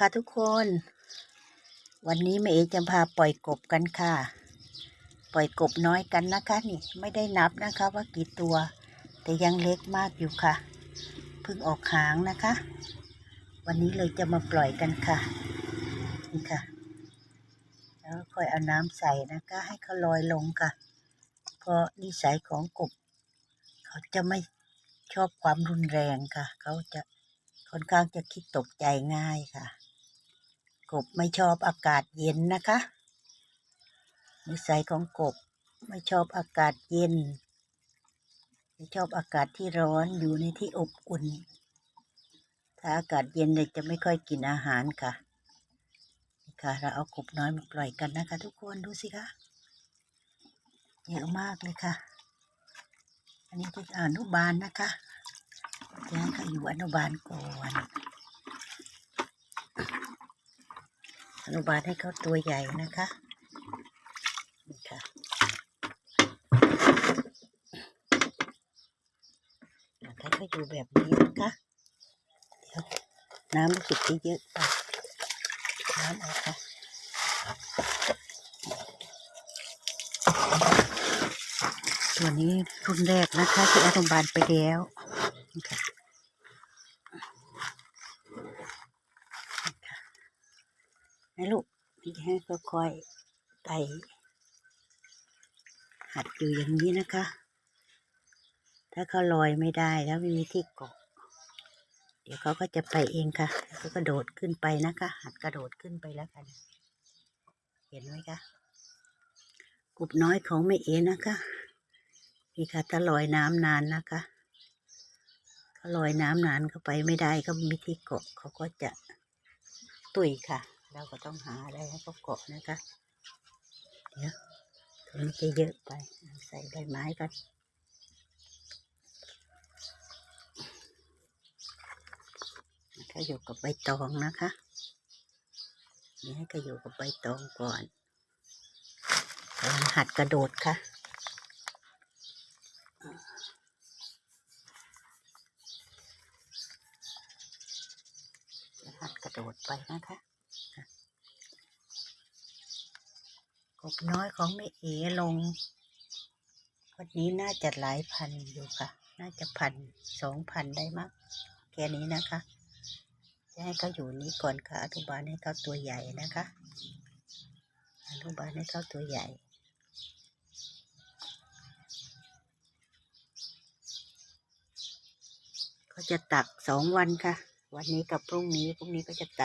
ค่ะทุกคน วันนี้แม่เอจะพาปล่อยกบกันค่ะ ปล่อยกบน้อยกันนะคะนี่ไม่ได้นับนะคะว่ากี่ตัว แต่ยังเล็กมากอยู่ค่ะเพิ่งออกหางนะคะ วันนี้เลยจะมาปล่อยกันค่ะนี่ค่ะ แล้วค่อยเอาน้ำใส่นะคะ ให้เขาลอยลงค่ะ เพราะนิสัยของกบ เขาจะไม่ชอบความรุนแรงค่ะ เขาจะค่อนข้างจะคิดตกใจง่ายค่ะ กบไม่ชอบอากาศเย็นนะคะ นิสัยของกบไม่ชอบอากาศเย็น ไม่ชอบอากาศที่ร้อนอยู่ในที่อบอุ่น ถ้าอากาศเย็นเนี่ยจะไม่ค่อยกินอาหารค่ะนี่ค่ะ เราเอากบน้อยมาปล่อยกันนะคะ ทุกคนดูสิคะเยอะมากเลยค่ะ อันนี้จะอนุบาลนะคะจะให้เขาอยู่อนุบาลก่อน อนุบาลให้เขาตัวใหญ่นะคะนี่ค่ะถ้าเขาอยู่แบบนี้นะคะเดี๋ยวน้ำรู้สึกจะเยอะไปน้ำออกค่ะตัวนี้รุ่นแรกนะคะที่อนุบาลไปแล้วนี่ค่ะนี่ค่ะ ให้ลูกพี่ให้ค่อยๆไต่หัดอยู่อย่างนี้นะคะ ถ้าเขาลอยไม่ได้แล้วไม่มีที่เกาะเดี๋ยวเขาก็จะไปเองค่ะเขากระโดดขึ้นไปนะคะ หัดกระโดดขึ้นไปแล้วกัน เห็นไหมคะกลุบน้อยของแม่เอนะคะนี่ค่ะถ้าลอยน้ำนานนะคะเขาลอยน้ำนานเขาไปไม่ได้เขาไม่มีที่เกาะเขาก็จะตุยค่ะ เราก็ต้องหาอะไรให้เขาเกาะนะคะเดี๋ยวตรงนี้จะเยอะไป ใส่ใบไม้กันก็อยู่กับใบตองนะคะนี่ให้ก็อยู่กับใบตองก่อนกำลังหัดกระโดดค่ะหัดกระโดดไปนะคะ บน้อยของแม่เอ๋ลง วันนี้น่าจะหลายพันอยู่ค่ะ น่าจะพันสองพันได้มั้งแค่นี้นะคะ จะให้เขาอยู่นี้ก่อนค่ะอนุบาลให้เขาตัวใหญ่นะคะอนุบาลให้เขาตัวใหญ่เขาจะตักสองวันค่ะ วันนี้กับพรุ่งนี้พรุ่งนี้ก็จะตัก